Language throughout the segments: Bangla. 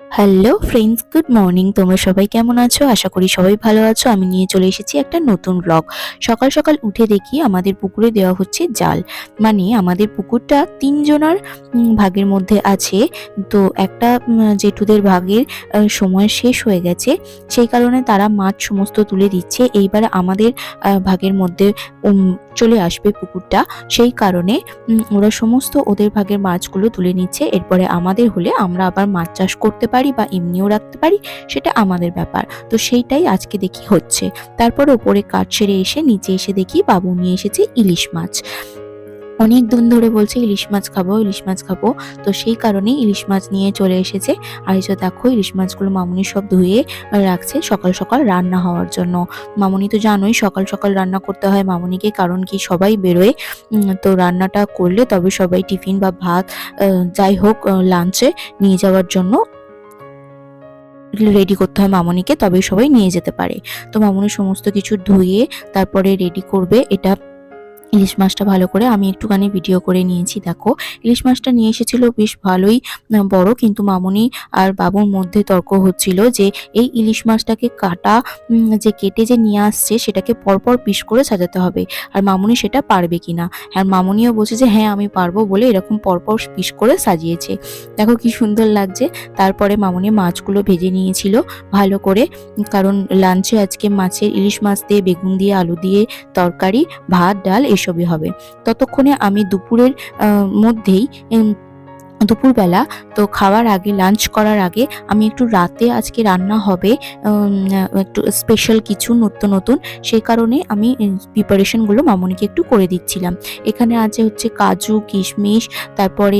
হ্যালো ফ্রেন্ডস গুড মর্নিং তোমরা সবাই কেমন আছো? আশা করি সবাই ভালো আছো। আমি নিয়ে চলে এসেছি একটা নতুন ব্লগ সকাল সকাল উঠে দেখি আমাদের পুকুরে দেওয়া হচ্ছে জাল। মানে আমাদের পুকুরটা তিনজনার ভাগের মধ্যে আছে। তো একটা জেঠুদের ভাগের সময় শেষ হয়ে গেছে। সেই কারণে তারা মাছ সমস্ত তুলে দিচ্ছে। এইবার আমাদের ভাগের মধ্যে চলে আসবে পুকুরটা। সেই কারণে ওরা সমস্ত ওদের ভাগের মাছগুলো তুলে নিচ্ছে। এরপরে আমাদের হলে আমরা আবার মাছ চাষ করতে পারি বা এমনিও রাখতে পারি, সেটা আমাদের ব্যাপার। তো সেইটাই আজকে দেখি হচ্ছে। তারপর ওপরে কাঠ ছেড়ে এসে নিচে এসে দেখি বাবু নিয়ে এসেছে ইলিশ মাছ। অনেক দিন ধরে বলছে, ইলিশ মাছ খাব, ইলিশ মাছ খাব। তো সেই কারণে ইলিশ মাছ নিয়ে চলে এসেছে। আর যে দেখো, ইলিশ মাছগুলো মামুনি সব ধুয়ে রাখছে সকাল সকাল রান্না হওয়ার জন্য। মামুনি তো জানোই, সকাল সকাল রান্না করতে হয় মামুনিকে, কারণ কি সবাই বেরোয়। তো রান্নাটা করলে তবে সবাই টিফিন বা ভাত যাই হোক লাঞ্চে নিয়ে যাওয়ার জন্য রেডি করতে হয় মামনিকে তবে সবাই নিয়ে যেতে পারে। তো মামনি সমস্ত কিছু ধুয়ে, তারপরে রেডি করবে, এটা ইলিশ মাছটা ভালো করে আমি একটুখানি ভিডিও করে নিয়েছি, দেখো। ইলিশ মাছটা নিয়ে এসেছিল বেশ ভালোই বড়, কিন্তু মামনি আর বাবুর মধ্যে তর্ক হচ্ছিল যে এই ইলিশ মাছটাকে কাটা যে কেটে যে নিয়ে আসছে, সেটাকে পরপর পিস করে সাজাতে হবে। আর মামনি সেটা পারবে কিনা? আর মামনিও বলছে যে হ্যাঁ আমি পারব বলে এরকম পরপর পিস করে সাজিয়েছে। দেখো কি সুন্দর লাগছে। তারপরে মামনি মাছগুলো ভেজে নিয়েছিল ভালো করে, কারণ লাঞ্চে আজকে মাছের ইলিশ মাছ দিয়ে, বেগুন দিয়ে, আলু দিয়ে তরকারি, ভাত, ডাল এসবই হবে। ততক্ষণে আমি দুপুরের মধ্যেই দুপুরবেলা, তো খাওয়ার আগে লাঞ্চ করার আগে আমি একটু রাতে আজকে রান্না হবে একটু স্পেশাল কিছু নতুন নতুন। সেই কারণে আমি প্রিপারেশনগুলো মামনিকে একটু করে দিচ্ছিলাম। এখানে আছে হচ্ছে কাজু, কিশমিশ, তারপরে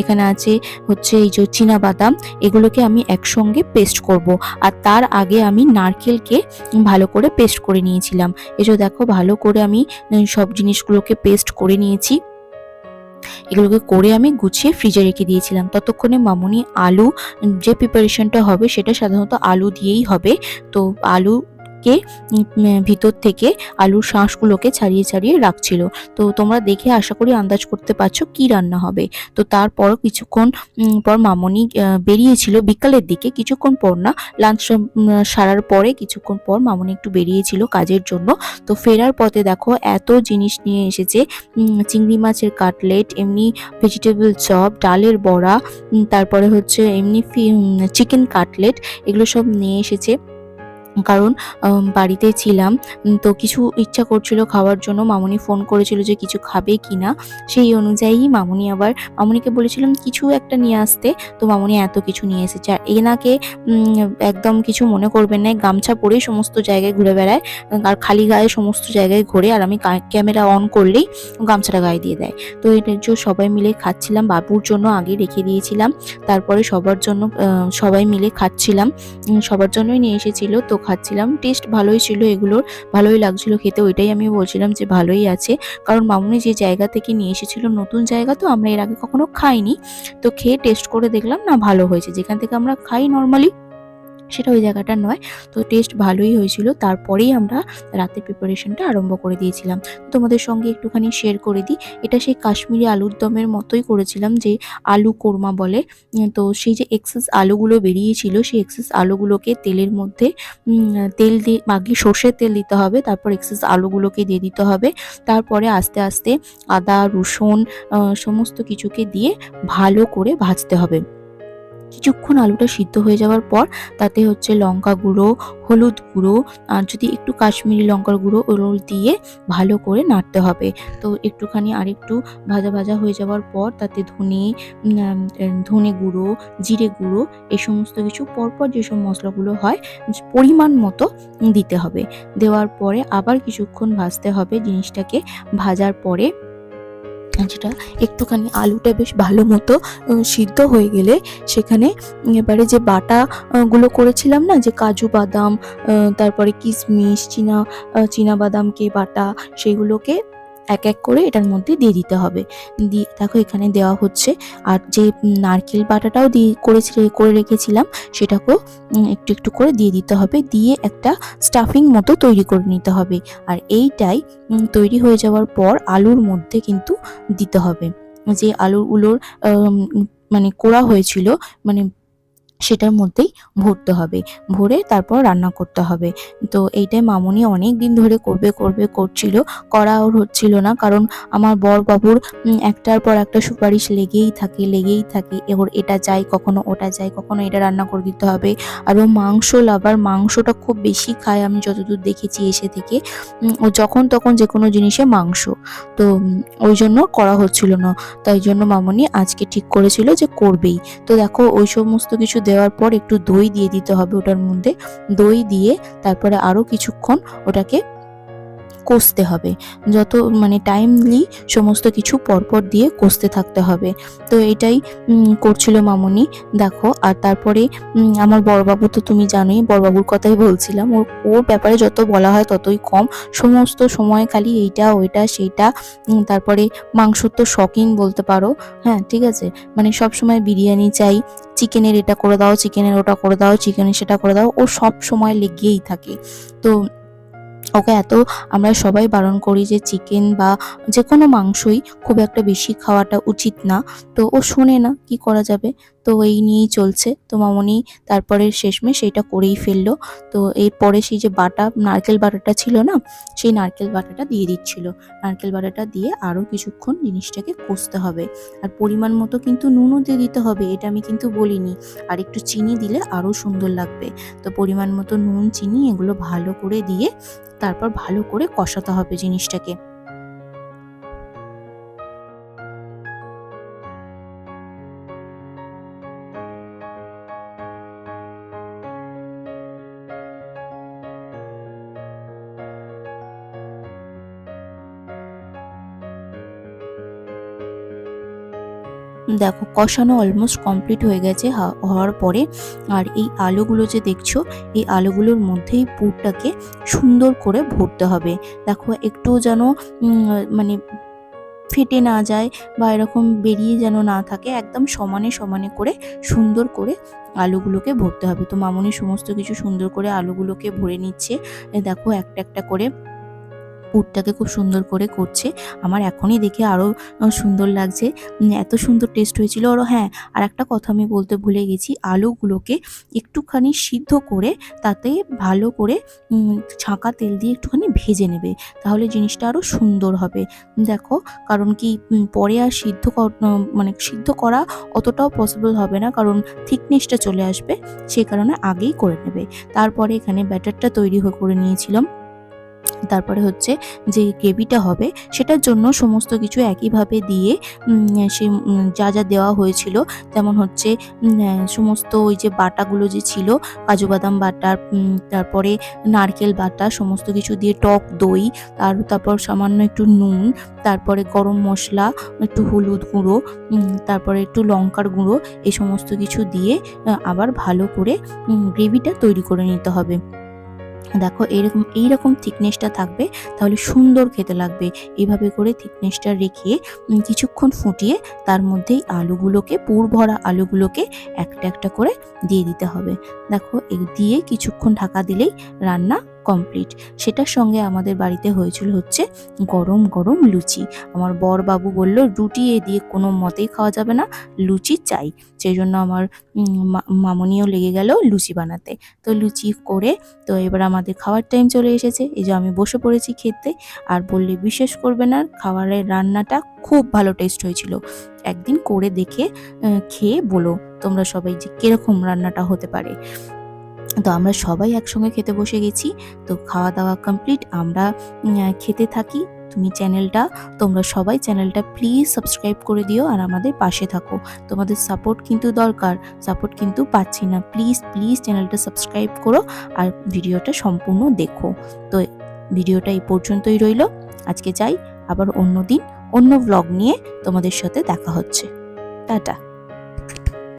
এখানে আছে হচ্ছে এই যে বাদাম এগুলোকে আমি একসঙ্গে পেস্ট করব। আর তার আগে আমি নারকেলকে ভালো করে পেস্ট করে নিয়েছিলাম। যে দেখো, ভালো করে আমি সব জিনিসগুলোকে পেস্ট করে নিয়েছি। এগুলোকে করে আমি গুছিয়ে ফ্রিজে রেখে দিয়েছিলাম। ততক্ষণে মামুনি আলু যে প্রিপারেশনটা হবে সেটা সাধারণত আলু দিয়েই হবে। তো আলু কে ভিতর থেকে আলুর শাঁসগুলোকে ছাড়িয়ে ছাড়িয়ে রাখছিল। তো তোমরা দেখে আশা করি আন্দাজ করতে পারছ কি রান্না হবে। তো তারপর কিছুক্ষণ পর মামনি বেরিয়েছিল বিকালের দিকে। কিছুক্ষণ পর না লাঞ্চ সারার পরে কিছুক্ষণ পর মামনি একটু বেরিয়েছিল কাজের জন্য। তো ফেরার পথে দেখো এত জিনিস নিয়ে এসেছে। চিংড়ি মাছের কাটলেট, এমনি ভেজিটেবল চপ, ডালের বড়া তারপরে হচ্ছে এমনি চিকেন কাটলেট, এগুলো সব নিয়ে এসেছে। কারণ বাড়িতে ছিলাম তো কিছু ইচ্ছা করছিল খাওয়ার জন্য। মামুনি ফোন করেছিল যে কিছু খাবে কিনা। সেই অনুযায়ী মামুনি আবার, মামুনিকে বলেছিলাম, কিছু একটা নিয়ে আসতে। তো মামুনি এত কিছু নিয়ে এসেছে। আর এনাকে একদম কিছু মনে করবেন না, গামছা পরেই সমস্ত জায়গায় ঘুরে বেড়ায়, আর খালি গায়ে সমস্ত জায়গায় ঘোরে, আর আমি ক্যামেরা অন করলেই গামছাটা গায়ে দিয়ে দেয়। তো এটা যে সবাই মিলে খাচ্ছিলাম, বাবুর জন্য আগে রেখে দিয়েছিলাম, তারপরে সবার জন্য সবাই মিলে খাচ্ছিলাম। সবার জন্যই নিয়ে এসেছিল, তো খাচ্ছিলাম। টেস্ট ভালোই ছিল এগুলোর, ভালোই লাগছিল খেতে, ওইটাই আমি বলছিলাম যে ভালোই আছে। কারণ মামুনি যে জায়গা থেকে নিয়ে এসেছিল নতুন জায়গা তো, আমরা এর আগে কখনো খাইনি। তো খেয়ে টেস্ট করে দেখলাম, না ভালো হয়েছে। যেখান থেকে আমরা খাই নর্মালি সেটা ওই জায়গাটা নয়। তো টেস্ট ভালোই হয়েছিল। তারপরেই আমরা রাতের প্রিপারেশনটা আরম্ভ করে দিয়েছিলাম। তোমাদের সঙ্গে একটুখানি শেয়ার করে দিই। এটা সেই কাশ্মীরি আলুর দমের মতোই করেছিলাম, যে আলু কোরমা বলে। তো সেই যে এক্সেস আলুগুলো বেরিয়েছিল, সেই এক্সেস আলুগুলোকে তেলের মধ্যে তেল দিয়ে আগে সর্ষের তেল দিতে হবে। তারপর এক্সেস আলুগুলোকে দিয়ে দিতে হবে। তারপরে আস্তে আস্তে আদা, রসুন সমস্ত কিছুকে দিয়ে ভালো করে ভাজতে হবে। কিছুক্ষণ আলুটা সিদ্ধ হয়ে যাওয়ার পর তাতে হচ্ছে লঙ্কা গুঁড়ো, হলুদ গুঁড়ো, আর যদি একটু কাশ্মীরি লঙ্কার গুঁড়ো ওগুলো দিয়ে ভালো করে নাড়তে হবে। তো একটুখানি আরেকটু ভাজা ভাজা হয়ে যাওয়ার পর তাতে ধনে ধনে গুঁড়ো, জিরে গুঁড়ো এই সমস্ত কিছু পরপর যেসব মশলাগুলো হয় পরিমাণ মতো দিতে হবে। দেওয়ার পরে আবার কিছুক্ষণ ভাজতে হবে জিনিসটাকে ভাজার পরে। যেটা একটুখানি আলুটা বেশ ভালো মতো সিদ্ধ হয়ে গেলে সেখানে এবারে যে বাটাগুলো গুলো করেছিলাম না, যে কাজু বাদাম তারপরে কিশমিশ, চীনা চীনা বাদামকে বাটা, সেগুলোকে এক এক করে এটার মধ্যে দিয়ে দিতে হবে। দিয়ে দেখো এখানে দেওয়া হচ্ছে, আর যে নারকেল বাটাটাও দিয়ে করেছি করে রেখেছিলাম, সেটাকেও একটু একটু করে দিয়ে দিতে হবে। দিয়ে একটা স্টাফিং মতো তৈরি করে নিতে হবে। আর এইটাই তৈরি হয়ে যাওয়ার পর আলুর মধ্যে কিন্তু দিতে হবে। যে আলুগুলোর মানে কোড়া হয়েছিল মানে সেটার মধ্যেই ভরতে হবে। ভরে তারপর রান্না করতে হবে। তো এইটাই মামুনি অনেক দিন ধরে করবে করবে, করছিল। করা ওর হচ্ছিল না কারণ আমার বর বাবুর একটার পর একটা সুপারিশ লেগেই থাকে লেগেই থাকে। এবার এটা চাই কখনো ওটা চাই কখনো এটা রান্না করে দিতে হবে। আর মাংস লাভার, মাংসটা খুব বেশি খায় আমি যতদূর দেখেছি এসে থেকে। ও যখন তখন যে কোনো জিনিসে মাংস। তো ওই জন্য করা হচ্ছিল না। তাই জন্য মামুনি আজকে ঠিক করেছিল যে করবেই। তো দেখো ওই সমস্ত কিছু দেওয়ার পর একটু দই দিয়ে দিতে হবে ওটার মধ্যে। দই দিয়ে তারপরে আরও কিছুক্ষণ ওটাকে কষতে হবে। যত মানে টাইমলি সমস্ত কিছু পরপর দিয়ে কষতে থাকতে হবে। তো এটাই করছিল মামুনি। দেখো, আর তারপরে আমার বড়বাবু তো তুমি জানোই, বড়বাবুর কথাই বলছিলাম। ওর ওর ব্যাপারে যত বলা হয় ততই কম। সমস্ত সময় খালি এইটা, ওইটা, সেইটা তারপরে মাংসর তো শখিং বলতে পারো। হ্যাঁ ঠিক আছে? মানে সব সময় বিরিয়ানি চাই, চিকেনের এটা করে দাও, চিকেনের ওটা করে দাও, চিকেনের সেটা করে দাও। ও সব সময় লেগেই থাকে। তো ওকে এত আমরা সবাই বারণ করি যে চিকেন বা যে কোনো মাংসই খুব একটা বেশি খাওয়াটা উচিত না। তো ও শোনে না, কি করা যাবে? তো এই নিয়েই চলছে। তো মামনি তারপরে শেষমেশ সেইটা করেই ফেলল। তো এরপরে সেই যে বাটা, নারকেল বাটাটা ছিল না, সেই নারকেল বাটাটা দিয়ে দিচ্ছিল। নারকেল বাটাটা দিয়ে আরও কিছুক্ষণ জিনিসটাকে কষতে হবে। আর পরিমাণ মতো কিন্তু নুনও দিয়ে দিতে হবে, এটা আমি কিন্তু বলিনি। আর একটু চিনি দিলে আরও সুন্দর লাগবে। তো পরিমাণ মতো নুন, চিনি এগুলো ভালো করে দিয়ে তারপর ভালো করে কষাতে হবে জিনিসটাকে। দেখো কষানো অলমোস্ট কমপ্লিট হয়ে গেছে হওয়ার পরে আর এই আলুগুলো যে দেখছ, এই আলুগুলোর মধ্যেই পুরটাকে সুন্দর করে ভরতে হবে। দেখো একটু যেন মানে ফেটে না যায় বা এরকম বেরিয়ে যেন না থাকে, একদম সমানে সমানে করে সুন্দর করে আলুগুলোকে ভরতে হবে। তো মামনি সমস্ত কিছু সুন্দর করে আলুগুলোকে ভরে নিচ্ছে। দেখো একটা একটা করে পুরটাকে খুব সুন্দর করে করছে। আমার এখনই দেখে আরও সুন্দর লাগছে। এত সুন্দর টেস্ট হয়েছিল। আর হ্যাঁ আর একটা কথা আমি বলতে ভুলে গেছি। আলুগুলোকে একটুখানি সিদ্ধ করে তাতে ভালো করে ছাঁকা তেল দিয়ে একটুখানি ভেজে নেবে। তাহলে জিনিসটা আরও সুন্দর হবে। দেখো, কারণ কি পরে আর সিদ্ধ মানে সিদ্ধ করা অতটাও পসিবল হবে না। কারণ থিকনেসটা চলে আসবে। সেই কারণে আগেই করে নেবে। তারপরে এখানে ব্যাটারটা তৈরি হয়ে, করে নিয়েছিলাম। তারপরে হচ্ছে যে গ্রেভিটা হবে, সেটার জন্য সমস্ত কিছু একইভাবে দিয়ে সে যা যা দেওয়া হয়েছিল, যেমন হচ্ছে সমস্ত ওই যে বাটাগুলো যে ছিল, কাজু বাদাম বাটা তারপরে নারকেল বাটা, সমস্ত কিছু দিয়ে টক দই আর তারপর সামান্য একটু নুন, তারপরে গরম মশলা, একটু হলুদ গুঁড়ো তারপরে একটু লঙ্কার গুঁড়ো, এই সমস্ত কিছু দিয়ে, আবার ভালো করে গ্রেভিটা তৈরি করে নিতে হবে। দেখো, এরকম, এইরকম থিকনেসটা থাকবে, তাহলে সুন্দর খেতে লাগবে। এভাবে করে থিকনেসটা রেখে কিছুক্ষণ ফুটিয়ে তার মধ্যেই আলুগুলোকে পুর ভরা আলুগুলোকে একটা একটা করে দিয়ে দিতে হবে। দেখো দিয়ে কিছুক্ষণ ঢাকা দিলেই রান্না কমপ্লিট সেটার সঙ্গে আমাদের বাড়িতে হয়েছিল হচ্ছে গরম গরম লুচি। আমার বর বাবু বলল, রুটি এ দিয়ে কোনো মতেই খাওয়া যাবে না, লুচি চাই। সেই জন্য আমার মামনিও লেগে গেল লুচি বানাতে। তো লুচি করে, তো এবার আমাদের খাওয়ার টাইম চলে এসেছে। এই যে আমি বসে পড়েছি খেতে, আর বললে বিশ্বাস করবে না খাবারের রান্নাটা খুব ভালো টেস্ট হয়েছিল। একদিন করে দেখে খেয়ে বলো তোমরা সবাই যে কীরকম রান্নাটা হতে পারে। তো আমরা সবাই একসঙ্গে খেতে বসে গেছি। তো খাওয়া দাওয়া কমপ্লিট আমরা খেতে থাকি। তুমি চ্যানেলটা, তোমরা সবাই চ্যানেলটা প্লিজ সাবস্ক্রাইব করে দিও আর আমাদের পাশে থাকো। তোমাদের সাপোর্ট কিন্তু দরকার সাপোর্ট কিন্তু পাচ্ছি না। প্লিজ প্লিজ চ্যানেলটা সাবস্ক্রাইব করো আর ভিডিওটা সম্পূর্ণ দেখো। তো ভিডিওটা এই পর্যন্তই রইল। আজকে যাই, আবার অন্য দিন, অন্য ব্লগ নিয়ে তোমাদের সাথে দেখা হচ্ছে। টাটা।